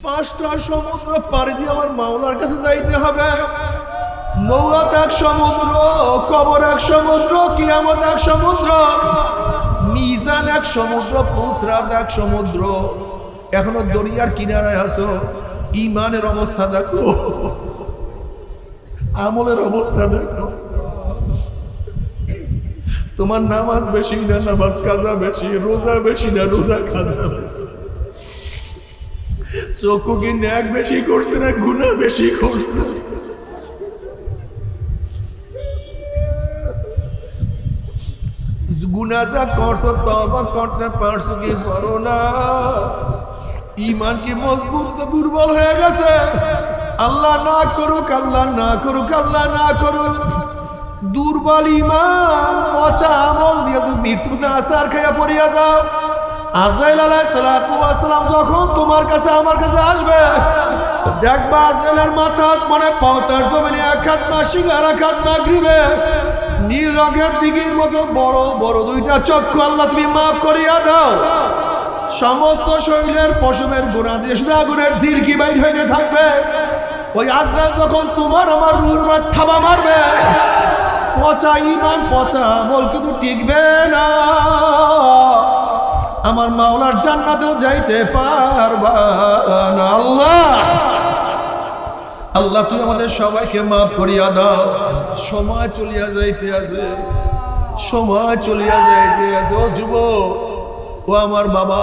পাঁচটা সমুদ্র পাড়ি দিয়ে আমার মাওলার কাছে যাইতে হবে। এক সমুদ্র, কবর এক সমুদ্র, কিয়ামত এক সমুদ্র, মিজান এক সমুদ্র, পুসরাত এক সমুদ্র। এখনও দরিয়ার কিনারায় আছো ইমানের অবস্থা দেখো। আমলের অবস্থা দেখো। তোমার নামাজ বেশি না, নামাজ কাজা বেশি, রোজা বেশি না, রোজা কাজা বেশি। চক্ষু কি ন্যাক বেশি করছে না গুণা বেশি করছে? গুণা যা করছ তবা করতে পারছ কি পারো না? ইমান কি মজবুত দুর্বল হয়ে গেছে? আল্লাহ না করুক, আল্লাহ না করুক, আল্লাহ না করুক। দুর্বল ইমান, পচা আমল নিয়ে মৃত্যু আসার খাইয়া পড়িয়া যাও আজরাইল আলাইসালাম যখন তোমার কাছে আমার কাছে আসবে, দেখবা আজরাইলের মাথা আসমানে পাওতার জমিনে এক হাত মাসিক আর এক হাত নীল রঙের দিঘির মতো বড় বড় দুইটা চক্ষু আল্লাহ তুমি মাফ করিয়া দাও। সমস্ত শরীরের পশমের গোড়া দিয়ে শুধু আগুনের ঝিরকি বাইর হয়ে থাকবে। ওই আজরাইল যখন তোমার আমার রুর থাবা মারবে, পচা ইমান, পচা আমল কিন্তু টিকবে না। আমার মাওলার জান্নাতেও যাইতে পারবা আল্লাহ। আল্লাহ, তুই আমাদের সবাইকে মাফ করিয়া দাও। সময় চলিয়া যাইতে আছে। সময় চলিয়া যাইতে আছে। ও যুব ও আমার বাবা,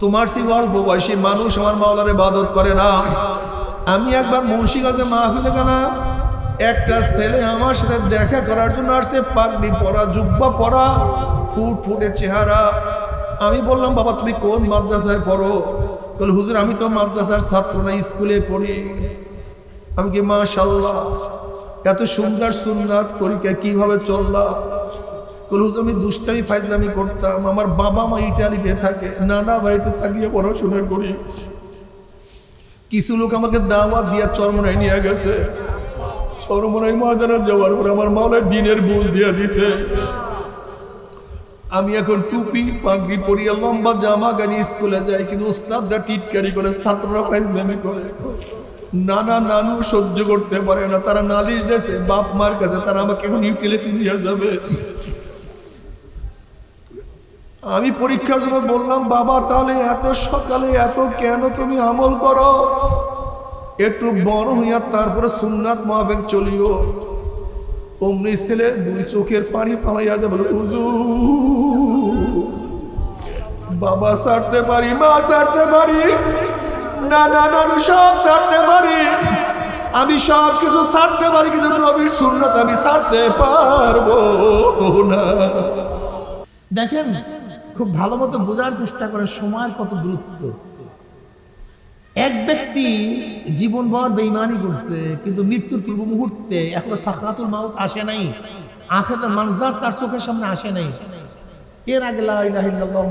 তোমার সে অল্প বয়সী মানুষ আমার মাওলার ইবাদত করে না। আমি একবার মুন্সিগঞ্জে মাহফিলে গেলাম। একটা ছেলে আমার সাথে দেখা করার জন্য আসছে পাগড়ি পরা, জুব্বা পরা, ফুট ফুটে চেহারা। আমি বললাম, বাবা, তুমি কোন মাদ্রাসায় পড়ো? বলে, হুজুর, আমি তো মাদ্রাসার ছাত্র না, স্কুলে পড়ি। আমি কি মাশাল্লাহ এত সুন্দর সুন্নাত পরীক্ষা কীভাবে চললা? বলে, হুজুর, আমি দুষ্টামি, ফাইজলামি করতাম। আমার বাবা মা ইটালিতে থাকে, নানা বাড়িতে থাকিয়ে পড়াশোনা করি। কিছু লোক আমাকে দাওয়াত দিয়া চরমনায় নিয়ে গেছে। চরমনাই ময়দানে যাওয়ার পর আমার মাওলায় দিনের বুঝ দিয়ে দিছে। আমি এখন টুপি, পাগড়ি পরিয়া লম্বা জামা গাড়ি স্কুলে যাই, কিন্তু উস্তাদরা টিটকারি করে, ছাত্ররা ফাইজলামি করে। নানা নানু সহ্য করতে পারে না, তারা নালিশ দেশে বাপ মার কাছে তারা আমাকে এখন ইউটিলিটি দিয়ে যাবে। আমি পরীক্ষার জন্য বললাম, বাবা, তাহলে এত সকালে এত কেন তুমি আমল করো? একটু বড় হইয়া তারপরে সুন্নাত মাহবেক চলিও। অমনি ছেলে দুই চোখের পানি ফালাইয়া দে বলে বাবা সারতে পারি, মা সারতে পারি না না না আমি সব সারতে পারি। আমি সব কিছু সারতে পারি, কিন্তু নবীর সুন্নাত আমি সারতে পারব না। দেখেন, খুব ভালো মতো বোঝার চেষ্টা করে, সময়ের কত গুরুত্ব। এক ব্যক্তি জীবনভর বেইমানি করছে, কিন্তু মৃত্যুর পূর্ব মুহূর্তে এখনও সাকরাতুল মাউত আসে নাই। আখেতের মানজার তার চোখের সামনে আসে নাই। এর আগে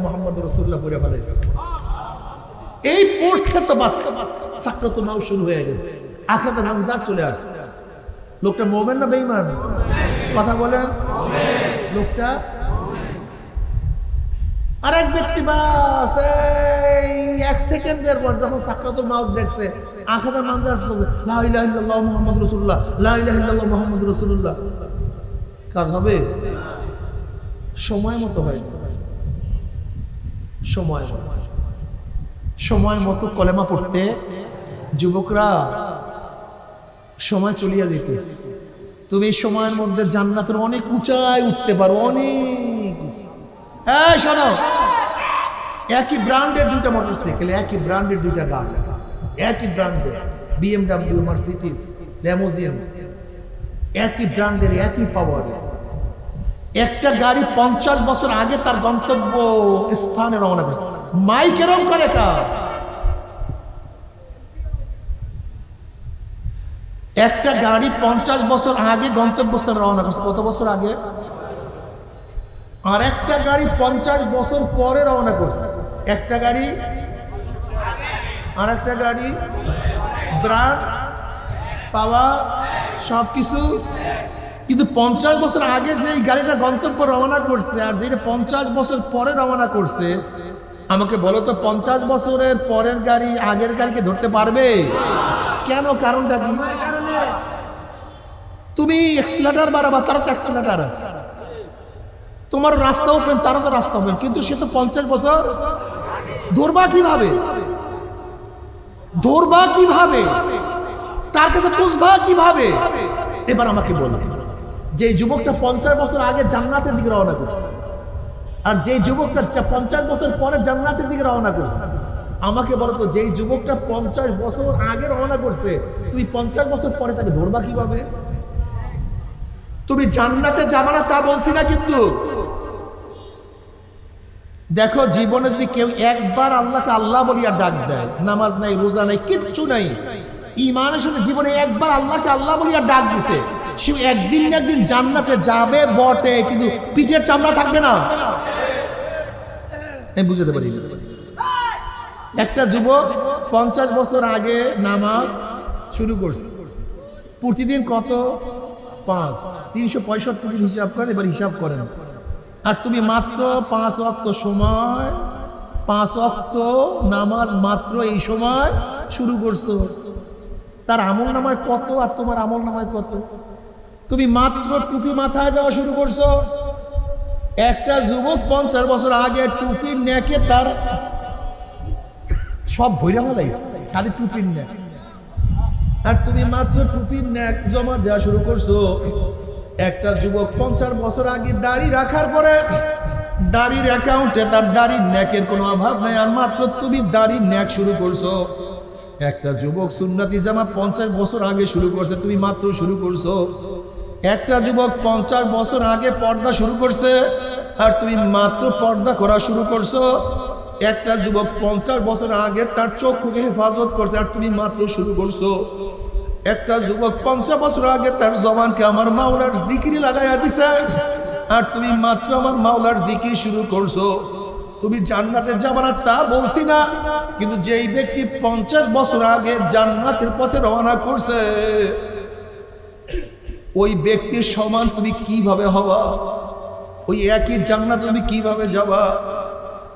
মুহাম্মাদুর রাসূলুল্লাহ পড়ে ফেলেছে। এই পড়ছে তো বাস, সাকরাতুল মাউত শুরু হয়ে গেছে। আখেতের মানজার চলে আসছে। লোকটা মোমেন না বেইমান কথা বলেন। লোকটা আর এক ব্যক্তি বাস, এই এক সেকেন্ডের পর যখন মাউত দেখছে মানজার কাজ হবে? সময় মতো হয়। সময় সময় মতো কলেমা পড়তে যুবকরা সময় চলিয়া যেতেছে তুমি সময়ের মধ্যে জান্নাতের অনেক উঁচায় উঠতে পারো, অনেক হ্যাঁ শোনো। একই ব্র্যান্ডের দুইটা মোটরসাইকেল একই ব্র্যান্ডের দুইটা গাড়ি একই ব্র্যান্ডের বিএমডাব্লিউ মার্সিডিজ ল্যামোজিয়াম একই ব্র্যান্ডের, একই পাওয়ারের একটা গাড়ি পঞ্চাশ বছর আগে তার গন্তব্য স্থানে রওনা করে মাইক এরম করে কার? একটা গাড়ি পঞ্চাশ বছর আগে গন্তব্যস্থানে রওনা করছে। কত বছর আগে? আর একটা গাড়ি পঞ্চাশ বছর পরে রওনা করছে। একটা গাড়ি, আর একটা গাড়ি ব্রান্ড পাওয়া সব কিছু কিন্তু পঞ্চাশ বছর আগে যে গাড়িটা গন্তব্য রওনা করছে আর যেটা পঞ্চাশ বছর পরে রওনা করছে, আমাকে বলো তো পঞ্চাশ বছরের পরের গাড়ি আগের গাড়িকে ধরতে পারবে? কেন? কারণটা কি? তুমি এক্সিলেটার বাড়াবা তারও তো এক্সিলেটার আছে। তোমার রাস্তা ওপেন তারও তো রাস্তা ওপেন কিন্তু সে তো পঞ্চাশ বছর ধরবা কীভাবে? ধরবা কীভাবে? তার কাছে বুঝবা কীভাবে? এবার আমাকে বলো, যে যুবকটা পঞ্চাশ বছর আগে জান্নাতের দিকে রওনা করছে, আর যে যুবকটা পঞ্চাশ বছর পরে জান্নাতের দিকে রওনা করছে, আমাকে বলো তো যেই যুবকটা পঞ্চাশ বছর আগে রওনা করছে, তুমি পঞ্চাশ বছর পরে তাকে ধরবা কীভাবে? তুমি জান্নাতে যাবে না তা বলছি না কিন্তু। দেখো, জীবনে যদি কেউ একবার আল্লাহকে আল্লাহ বলিয়া ডাক দেয়, নামাজ নাই, রোজা নাই, কিচ্ছু নাই ইমানের সাথে জীবনে একবার আল্লাহকে আল্লাহ বলিয়া ডাক দিছে সে একদিন না একদিন জান্নাতে যাবে, বটে, কিন্তু পিঠের চামড়া থাকবে না। আমি বুঝতে পারি একটা যুবক পঞ্চাশ বছর আগে নামাজ শুরু করছে। প্রতিদিন কত? পাঁচ। তিনশো পঁয়ষট্টি হিসাব করেন, এবার হিসাব করেন। আর তুমি মাত্র পাঁচ অক্ত সময়, পাঁচ অক্ত নামাজ মাত্র এই সময় শুরু করছ। তার আমল নামায় কত আর তোমার আমল নামায় কত? তুমি মাত্র টুপি মাথায় দেওয়া শুরু করছ। একটা যুবক পঞ্চাশ বছর আগে টুপির নেকে তার সব ভৈরা ফেলাইছে, খালি টুপির নেক আর তুমি মাত্র টুপির ন্যাক জমা দেওয়া শুরু করছ। একটা যুবক পঞ্চাশ বছর আগে দাড়ি রাখার পরে দাড়ির অ্যাকাউন্টে তার দাড়ির ন্যাকের কোনো অভাব নাই, আর মাত্র তুমি দাড়ির ন্যাক শুরু করছ। একটা যুবক সুন্নাতি জামা পঞ্চাশ বছর আগে শুরু করছে, তুমি মাত্র শুরু করছ। একটা যুবক পঞ্চাশ বছর আগে পর্দা শুরু করছে, আর তুমি মাত্র পর্দা করা শুরু করছ। একটা যুবক পঞ্চাশ বছর আগে তার চক্ষুকে হেফাজত করছে, আর তুমি মাত্র শুরু করছ। একটা যুবক পঞ্চাশ বছর আগে তার জবানকে আমার মাওলার জিকিরি লাগাইয়া দিছে। আর তুমি মাত্র আমার মাওলার জিকির শুরু করছ। তুমি জান্নাতে যাবার না তা বলছি না। কিন্তু যেই ব্যক্তি পঞ্চাশ বছর আগে জান্নাতের পথে রওনা করছে, ওই ব্যক্তির সমান তুমি কীভাবে হবা? ওই একই জান্নাত তুমি কীভাবে যাবা?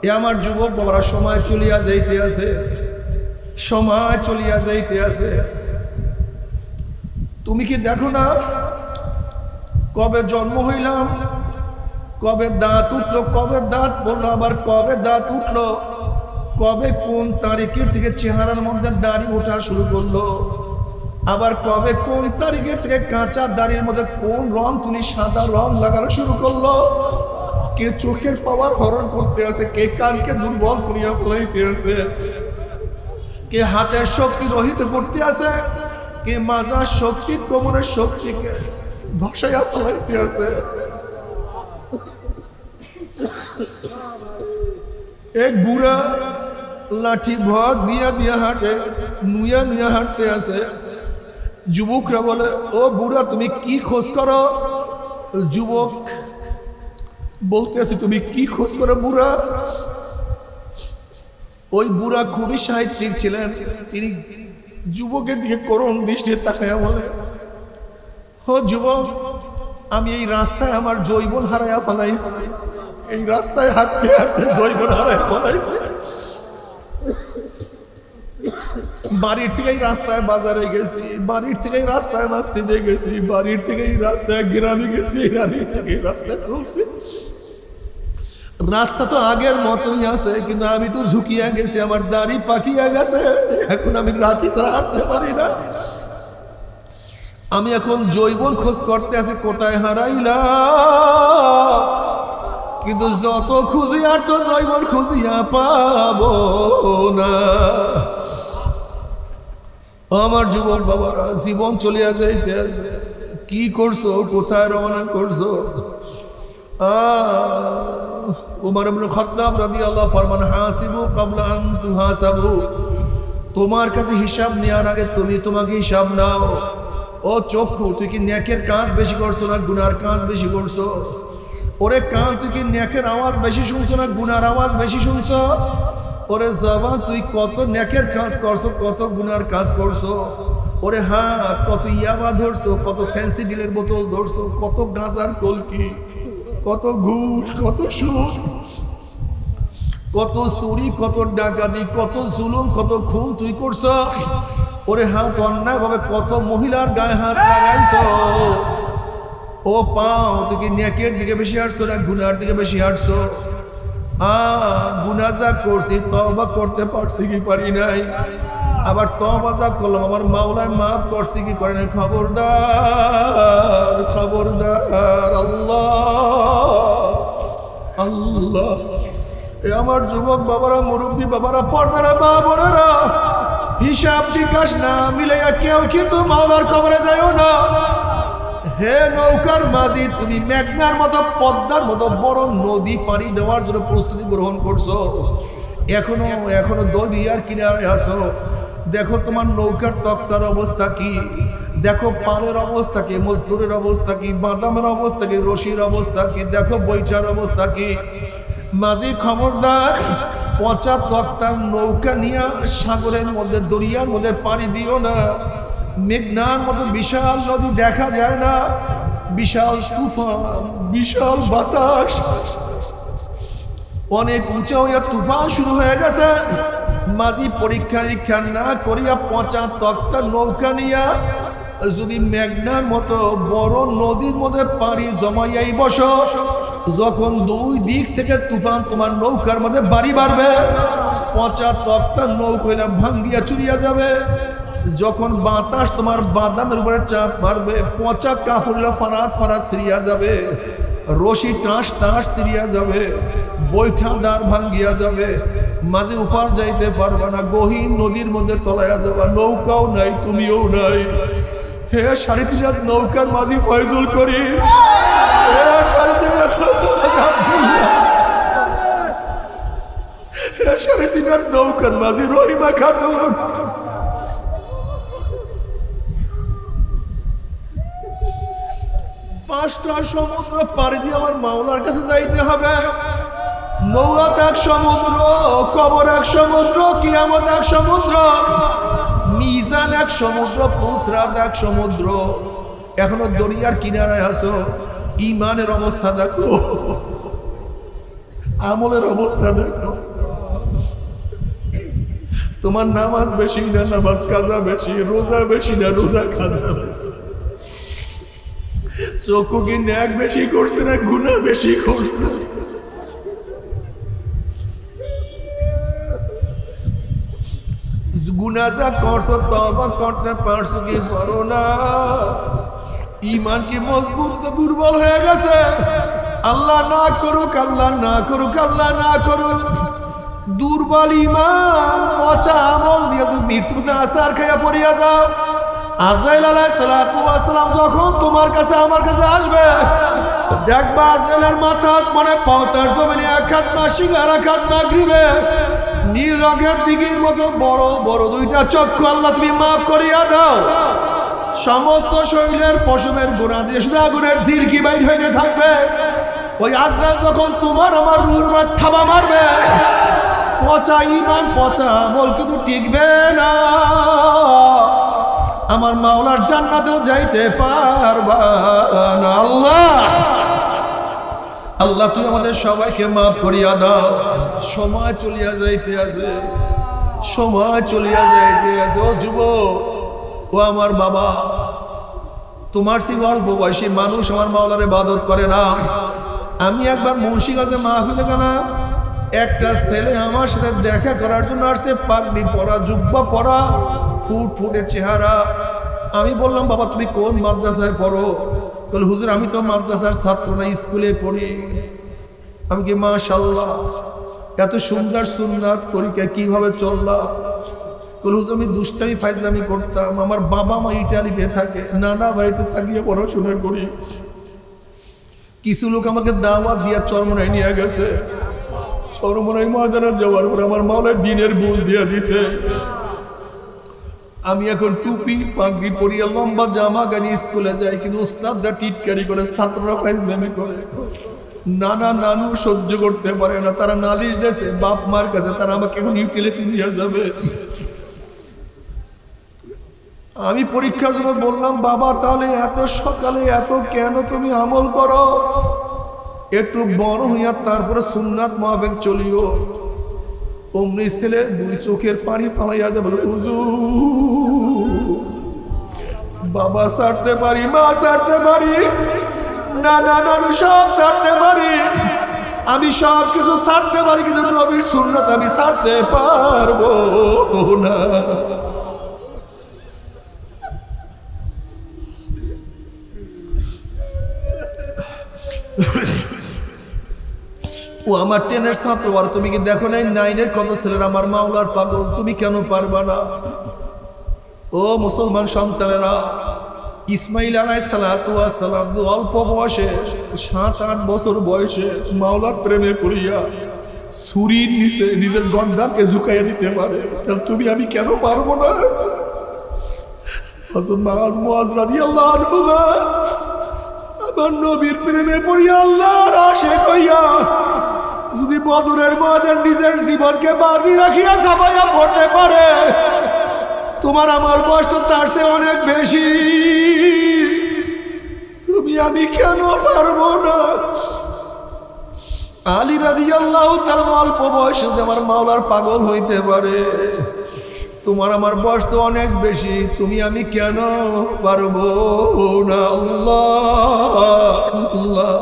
এ আমার যুবক বাবারা, সময় চলিয়া যাইতে আছে। সময় চলিয়া যাইতে আছে। তুমি কি দেখো না? কবে জন্ম হইলাম, কবে দাঁত উঠল, কবে দাঁত পড়ল, আবার কবে দাঁত উঠল, কবে কোন তারিখের থেকে চেহারার মধ্যে দাড়ি ওঠা শুরু করল, আবার কবে কোন তারিখের থেকে কাঁচা দাড়ির মধ্যে কোন রং তুমি সাদা রং লাগানো শুরু করল? কে চোখের পাওয়ার হরণ করতে আছে, কে কানকে দুর্বল করিয়া ফেলাইতে আছে, কে হাতের শক্তি রহিত করতে আছে কে মাজার শক্তি, কোমরের শক্তিকে ধসাইয়া ফেলাইতে আছে। এক বুড়া লাঠি ভর দিয়া দিয়া হাঁটে নুয়া নুয়া হাঁটতে আছে। যুবকরা বলে, ও বুড়া, তুমি কি খোঁজ করো? যুবক বলতে আছে, তুমি কি খোঁজ করো বুড়া? ওই বুড়া খুবই সাহিত্যিক ছিলেন। তিনি যুবকের দিকে করুণ দৃষ্টি তাকাইয়া বলে, ও যুবক, আমি এই রাস্তায় আমার জৈবন হারাইয়া ফেলাইছি। এই রাস্তায় হাঁটতে হাঁটতে জৈবন হারাইয়া ফেলাইছি। বাড়ির থেকেই রাস্তায় বাজারে গেছি, বাড়ির থেকেই রাস্তায় মসজিদে গেছি, বাড়ির থেকেই রাস্তায় গ্রামে গেছি গ্রামে থেকেই রাস্তায় চলছি। রাস্তা তো আগের মতোই আছে কিন্তু আমি তো ঝুঁকিয়া গেছি আমার দাড়ি পাকিয়া গেছে। এখন আমি রাতি ছাড়া হাঁটতে পারি না। আমি এখন জৈবন খোঁজ করতে আছি কোথায় হারাইলা কিন্তু যত খুঁজি আর তো জৈবন খুঁজিয়া পাবো না। আমার যুবক বাবারা জীবন চলিয়া যাইতে আছে। কি করছ? কোথায় রওনা করছ? আহ, উমর ইবনে খাত্তাব রাদিয়াল্লাহু ফরমান, হাসিবু ক্বাবলা আন তুহাসাবু। তোমার কাছে হিসাব নেওয়ার আগে তুমি তোমাকে হিসাব নাও। ও চক্ষু, তুই কি নেকের কাজ বেশি করছ না গুনার কাজ বেশি করছ? ওরে কান তুই কি নেকের আওয়াজ বেশি শুনছো না গুনার আওয়াজ বেশি শুনছো? ওরে জবান, তুই কত নেকের কাজ করছ, কত গুনার কাজ করছ? ওরে হ্যাঁ কত ইয়াবা ধরছো, কত ফ্যান্সি ডিলের বোতল ধরছো, কত গাঁজার কলকি? কত ঘুষ, কত সুদ কত চুরি, কত ডাকাতি, কত জুলুম, কত খুন তুই করছ? ওরে হাত অন্যায় ভাবে কত মহিলার গায়ে হাত লাগাইছ? ও পাও, তুই কি নেকের দিকে বেশি হাঁটছো না গুনার দিকে বেশি হাঁটছো? আ গুনা যা করছি তবা করতে পারছি কি পারি নাই? আবার তবা যা করলাম আমার মাওলায় মাফ করছি, কি করে নাই খবরদার খবরদার, আল্লাহ আল্লাহ। এ আমার যুবক বাবারা, মুরব্বী বাবারা, পর্দারা, মা বোনেরা, হিসাব বিকাশ না মিলাইয়া কেউ কিন্তু মাওলার কবরে যায়ও না। হে নৌকার মাঝি, তুমি মেঘনার মতো, পদ্মার মতো বড় নদী পানি দেওয়ার জন্য প্রস্তুতি গ্রহণ করছ। এখনও এখনও দরিয়ার কিনারে আসো দেখো তোমার নৌকার তক্তার অবস্থা কি? দেখো পালের অবস্থা কি? মজদুরের অবস্থা কি? বাদামের অবস্থা কি? রশির অবস্থা কি? দেখো বৈঠার অবস্থা কি? মাঝি খবরদার, পচা তক্তার নৌকা নিয়ে সাগরের মধ্যে, দরিয়ার মধ্যে পানি দিও না। মেঘনার মতো বিশাল নদী দেখা যায় না। বিশাল তুফান, বিশাল বাতাস। অনেক উঁচা হইয়া তুফান শুরু হয়ে গেছে। মাঝি পরীক্ষা নিরীক্ষা না করিয়া পচা তক্তা নৌকা নিয়া যদি মেঘনার মতো বড় নদীর মধ্যে পানি জমাইয়াই বস, যখন দুই দিক থেকে তুফান তোমার নৌকার মধ্যে বাড়ি বাড়বে, পচা তক্তা নৌকা ভাঙ্গিয়া চুরিয়া যাবে। যখন বাতাস তোমার বাদামের উপরে চাপ মারবে পচা কাপড়গুলো ফারাত ফারাত সিরিয়া যাবে, রশি টাঁস টাঁস সিরিয়া যাবে বৈঠা দাঁড় ভাঙ্গিয়া যাবে। মাঝে উপার যাইতে পারবা না, গহীন নদীর মধ্যে তলাইয়া যাবা, নৌকাও নাই, তুমিও নাই। হে সাড়ে তিন নৌকার মাঝি ফয়জুল করি রহিমা পাঁচটা সমুদ্র পাড়ি দিয়ে আমার মাওলার কাছে যাইতে হবে। মৌরাত এক সমুদ্র, কবর এক সমুদ্র, কিয়ামত এক সমুদ্র, মিজান এক সমুদ্র, পুসরাত এক সমুদ্র। এখনও দরিয়ার কিনারায় আসো ইমানের অবস্থা দেখো। আমলের অবস্থা দেখো। তোমার নামাজ বেশি না, নামাজ কাজা বেশি, রোজা বেশি না, রোজা কাজা চক্ষু কি ন্যাক বেশি করছে না গুণা বেশি করছে? যা করছ তবা করতে পারছ কি পারো না? ইমান কি মজবুত দুর্বল হয়ে গেছে? আল্লাহ না করুক, আল্লাহ না করুক, আল্লাহ না করুক। দুর্বল ইমান, পচা আমল নিয়ে মৃত্যু আসার খাইয়া পড়িয়া যাও, আজরাইল আলাইহিস সালাতু যখন তোমার কাছে আমার কাছে আসবে, দেখবা আজরাইলের মাথা আসমানে পাওতার জমিনে এক হাত মাসিক আর এক হাত মাগরিবে নীল রঙের মতো বড় বড় দুইটা চক্ষু আল্লাহ তুমি মাফ করিয়া দাও। সমস্ত শরীরের পশমের গোড়া দিয়ে শুধু আগুনের ঝিরকি বাইর হয়ে থাকবে। ওই আজরাইল যখন তোমার আমার রুর মার থাবা মারবে, পচা ইমান পচা আমল কিন্তু টিকবে না। আমার মাওলার জান্নাতেও যাইতে পারবা না আল্লাহ। আল্লাহ তুই আমাদের সবাইকে মাফ করিয়া দাও। সময় চলিয়া যাইতে আছে। সময় চলিয়া যাইতে আছে। ও যুব ও আমার বাবা, তোমার সে অল্প বয়সী মানুষ আমার মাওলারে বাদত করে না। আমি একবার মুন্সিগঞ্জে মাহফিলে গেলাম। একটা ছেলে আমার সাথে দেখা করার জন্য আসছে, পাগড়ি পরা, জুব্বা পরা ফুট ফুটে চেহারা। আমি বললাম, বাবা, তুমি কোন মাদ্রাসায় পড়ো? বলে হুজুর, আমি তো মাদ্রাসার ছাত্র না, স্কুলে পড়ি। আমি কি মাশাল্লাহ এত সুন্দর সুন্নাত তরিকা কীভাবে চললা বলে হুজুর, আমি দুষ্টামি, ফাইজলামি করতাম। আমার বাবা মা ইটালিতে থাকে, নানা বাড়িতে থাকিয়ে পড়াশোনা করি। কিছু লোক আমাকে দাওয়াত দিয়া চরমনায় নিয়ে গেছে। চরমনাই ময়দানে যাওয়ার পর আমার মাওলায় দিনের বুঝ দিয়ে দিছে। আমি এখন টুপি, পাগড়ি পরিয়া লম্বা জামা গাড়ি স্কুলে যাই, কিন্তু উস্তাদরা টিটকারি করে, ছাত্ররা ফাইজলামি করে। নানা নানু সহ্য করতে পারে না, তারা নালিশ দেশে বাপ মার কাছে তারা আমাকে এখন ইউটিলিটি দিয়ে যাবে। আমি পরীক্ষার জন্য বললাম, বাবা, তাহলে এত সকালে এত কেন তুমি আমল করো? একটু বড় হইয়া তারপরে সুন্নাত মাহফিক চলিও। অমনি ছেলে দুই চোখের পানি ফালাইয়া দেবে হুজুর, বাবা সারতে পারি, মা সারতে পারি না না না আমি সব ছাড়তে পারি, আমি সব কিছু ছাড়তে পারি, কিন্তু নবীর সুন্নত আমি সারতে পারব না। আমার টেনের ছাত্র, আর তুমি কি দেখো নাই? নাইনের কত ছেলেরা আমার মাওলার পাগল, তুমি কেন পারবা না? ও মুসলমান সন্তানেরা, ইসমাইল আলাই সালাম অল্প বয়সে, সাত, আট বছর বয়সে মাওলার প্রেমে পড়িয়া ছুরির নিচে নিজের গন্ডাকে ঝুঁকাইয়া দিতে পারে, তাহলে তুমি আমি কেন পারব না, আমার নবীর প্রেমে পড়িয়া আল্লাহর আশেক হইয়া যদি বদরের ময়দান নিজের জীবনকে বাজি রাখিয়া সাফাইয়া পড়তে পারে, তোমার আমার বয়স তো তার চেয়ে অনেক বেশি। তুমি আমি কেন পারব না? আলী রাদি আল্লাহ তার অল্প বয়সে আমার মাওলার পাগল হইতে পারে, তোমার আমার বয়স তো অনেক বেশি, তুমি আমি কেন পারব না? আল্লাহ আল্লাহ,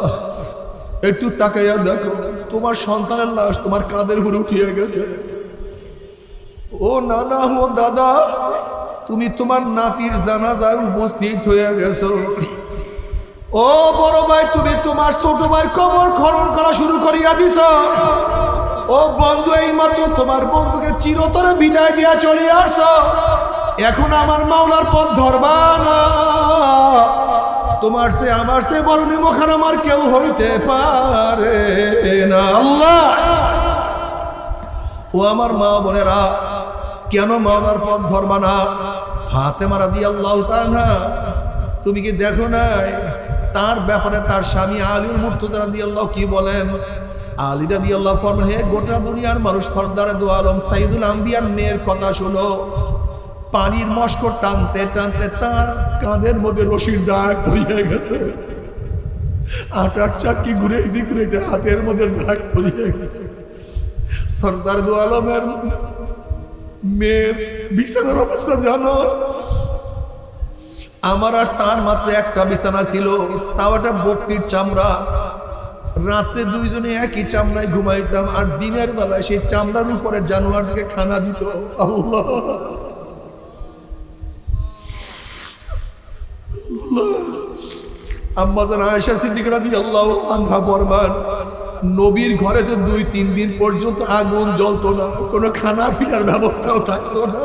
একটু তাকাইয়া দেখো। তোমার সন্তানের লাশ তোমার কাঁধের উপরে উঠিয়ে গেছে। ও নানা, ও দাদা, তুমি তোমার নাতির জানাজায় উপস্থিত হয়ে গেছো। ও বড় ভাই, তুমি তোমার ছোট ভাইয়ের কবর খনন করা শুরু করিয়া দিছ। ও বন্ধু এই মাত্র তোমার বন্ধুকে চিরতরে বিদায় দিয়া চলে আসছ এখন আমার মাওলার পথ ধরবা না। তোমার সে, আমার সে বড় নিমখান আমার কেউ হইতে পারে না। আল্লাহ! ও আমার মা বোনেরা, কেন মাওলার পথ ধরবা না? মারা রাদি আল্লাহ না তুমি কি দেখো নাই? তার ব্যাপারে তার স্বামী আলীর মুর্তজা রাদি আল্লাহ কি বলেন? আলী রাদি আল্লাহ ফরমান হে গোটা দুনিয়ার মানুষ, সর্দারে দু আলম সাইদুল আম্বিয়ার মেয়ের কথা শোনো। পানির মস্কর টানতে টানতে তার কাঁধের মধ্যে রশির দাগ পড়িয়ে গেছে। আটার চাকি ঘুরে দিক ঘুরে হাতের মধ্যে দাগ পড়িয়ে গেছে। সর্দার দু আলমের মেয়ের বিছানার অবস্থা জানো? আমার আর তার মাত্র একটা বিছানা ছিল, তাও একটা বকরির চামড়া। রাতে দুইজনে একই চামড়ায় ঘুমাইতাম আর দিনের বেলায় সেই চামড়ার উপরে জানোয়ারকে খানা দিত। আল্লাহ। নবীর ঘরে তো দুই, তিন দিন পর্যন্ত আগুন জ্বলতো না, কোনো খানা পিনার ব্যবস্থাও থাকতো না।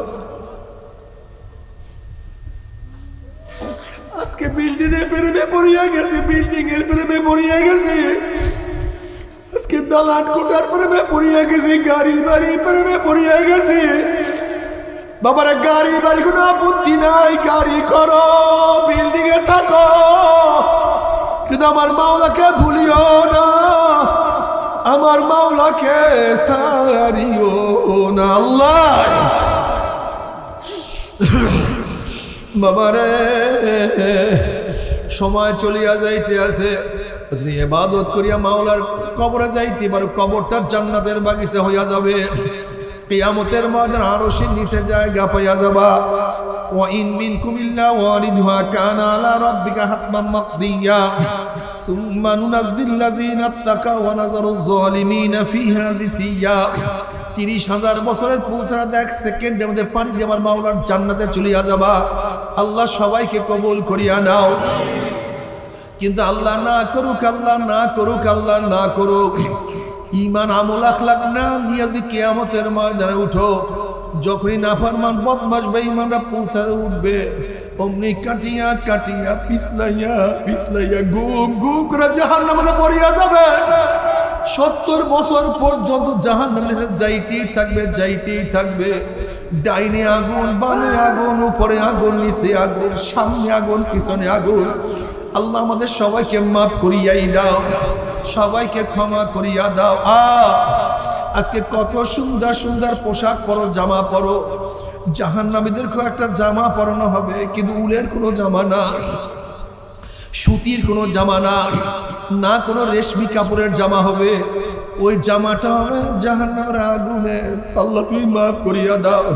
আজকে বিল্ডিং এর প্রেমে পড়িয়া গেছে বিল্ডিং এর প্রেমে পড়িয়া গেছে। আজকে দালান কোটার প্রেমে পড়িয়া গেছে, গাড়ি বাড়ি প্রেমে পড়িয়া গেছে। বাবারা, গাড়ি বাড়ি কোনো আপত্তি নাই, গাড়ি করো বিল্ডিং এ থাকো। কিন্তু আমার মাওলাকে ভুলিও না, আমার মাওলাকে সারিও না, আল্লাহ। বাবারে, সময় চলিয়া যাইতে আছে, যদি এবাদত করিয়া মাওলার কবরে যাইতে পারো, কবরটা জান্নাতের বাগিচা হইয়া যাবে। কিয়ামতের মাদার আরও নিচে জায়গা পাইয়া যাবা। ও ইন মিন কুমিল্লা ওয়ালিদুহা কান আলা রাব্বিকা হাতমান মাকদিয়া। সুম্মা নুনাজ্জিল লাযিনা তাকাও ওয়া নাযারু যালিমিনা ফিহা জিসিয়া তিরিশ হাজার বছরের পৌঁছানা দেখ সেকেন্ডের মধ্যে পানি দিয়ে আমার মাওলার জান্নাতে চলিয়া যাবা। আল্লাহ সবাইকে কবুল করিয়া নাও। কিন্তু আল্লাহ না করুক, আল্লাহ না করুক, আল্লাহ না করুক। ইমান আমল আখলাক না নিয়ে যদি কেয়ামতের ময়দানে উঠো, যখনই নাফারমান বদমাস বেঈমানরা পৌঁছা উঠবে, অমনি কাটিয়া কাটিয়া, পিছলাইয়া পিছলাইয়া, গুম গুম করে জাহান নামে পড়িয়া যাবে। সত্তর বছর পর্যন্ত জাহান নামে যাইতেই থাকবে যাইতেই থাকবে। ডাইনে আগুন, বামে আগুন, উপরে আগুন, নিচে আগুন, সামনে আগুন, পিছনে আগুন। আল্লাহ আমাদের সবাইকে মাফ করিয়াই দাও। সবাইকে ক্ষমা করিয়া দাও। আ আজকে কত সুন্দর সুন্দর পোশাক পরো, জামা পরো। জাহান নামীদেরকেও একটা জামা পরানো হবে, কিন্তু উলের কোনো জামা না, সুতির কোনো জামা না না কোনো রেশমি কাপড়ের জামা হবে। ওই জামাটা হবে জাহান নামের আগুনের আল্লাহ তুমি মাফ করিয়া দাও।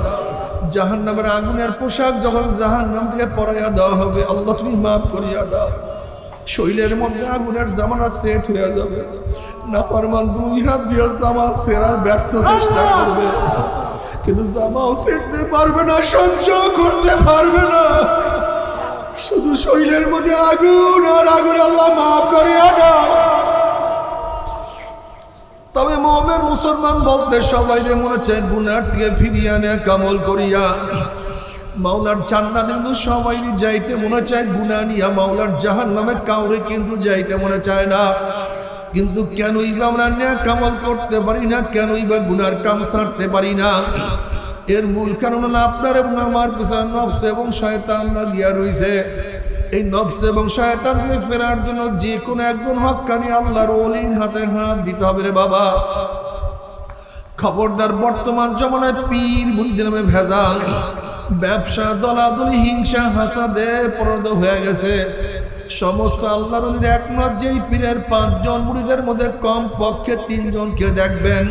জাহান নামের আগুনের পোশাক যখন জাহান নাম থেকে পরাইয়া দেওয়া হবে, আল্লাহ তুমি মাফ করিয়া দাও। শৈলের মধ্যে আগুনের জামানা সেট হয়ে যাবে। না পারমান দুই হাত দিয়ে জামা সেরার ব্যর্থ চেষ্টা করবে। কিন্তু জামাও সেরতে পারবে না সঞ্চয় করতে পারবে না। শুধু শরীরের মধ্যে আগুন আর আগুন আল্লাহ মাফ করে দাও। তবে মোহামের মুসলমান বলতে সবাই যে মনে চায় গুনার থেকে ফিরিয়ে আনে, কামল করিয়া। মাওলার জান্নাত কিন্তু সবাই যাইতে মনে চায় গুনা নিয়া মাওলার জাহান নামে কাউরে কিন্তু যাইতে মনে চায় না। কিন্তু কেনই বা আমরা ন্যায় কামল করতে পারি না, কেনই বা গুনার কাম সারতে পারি না। এর মূল কারণ হলো আপনার এবং আমার পিছনে নফস এবং শয়তান লাগিয়া রয়েছে এই নফস এবং শয়তান থেকে ফেরার জন্য যে কোনো একজন হক্কানি আল্লাহর অলির হাতে হাত দিতে হবে রে বাবা। খবরদার বর্তমান জমানায় পীর মুড়িদের নামে ভেজাল। ব্যবসা দলাদলি, হিংসা হাসাদে পরদ হয়ে গেছে। সমস্ত আল্লাহর অলির একমত যেই পীরের পাঁচজন মুড়িদের মধ্যে কম পক্ষে তিনজনকে দেখবেন।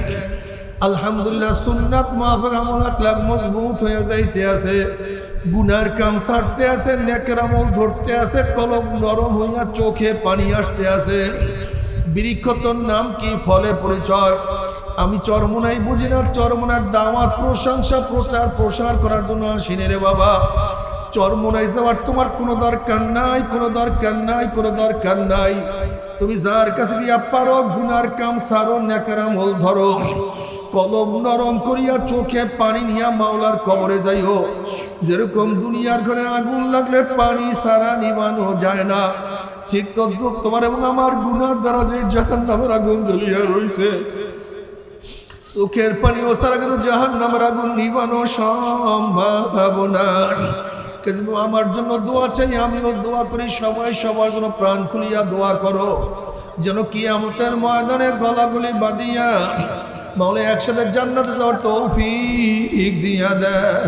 আলহামদুলিল্লাহ সুন্নাত মাহফিক আমল আকলাক মজবুত হয়ে যাইতে আছে। গুনার কাম ছাড়তে আছে, নেকের আমল ধরতে আছে, কলম নরম হইয়া চোখে পানি আসতে আছে। বৃক্ষতর নাম কি? ফলে পরিচয়। আমি চরমনাই বুঝি না চরমনার দামাত প্রশংসা, প্রচার, প্রসার করার জন্য আসিনি রে বাবা। চরমনাই যাওয়ার তোমার কোনো দরকার নাই, কোনো দরকার নাই, কোনো দরকার নাই। তুমি যার কাছে গিয়া পারো, গুনার কাম সারো নেকার আমল ধরো। কলম নরম করিয়া চোখে পানি নিয়া মাওলার কবরে যাইও। যেরকম দুনিয়ার ঘরে আগুন লাগলে পানি সারা নিবানো যায় না। ঠিক তদ্রুপ তোমার এবং আমার গুনার দ্বারা যে জাহান আগুন জ্বলিয়া রইছে। চোখের পানি ও সারা কিন্তু জাহান নামের আগুন নিবানো সম্ভব না। আমার জন্য দোয়া চাই, আমিও দোয়া করি, সবাই সবার জন্য প্রাণ খুলিয়া দোয়া করো। যেন কিয়ামতের ময়দানে গলাগুলি বাঁধিয়া মাওলে একসাথে জান্নাতে যাওয়ার তৌফিক দিয়া দেয়।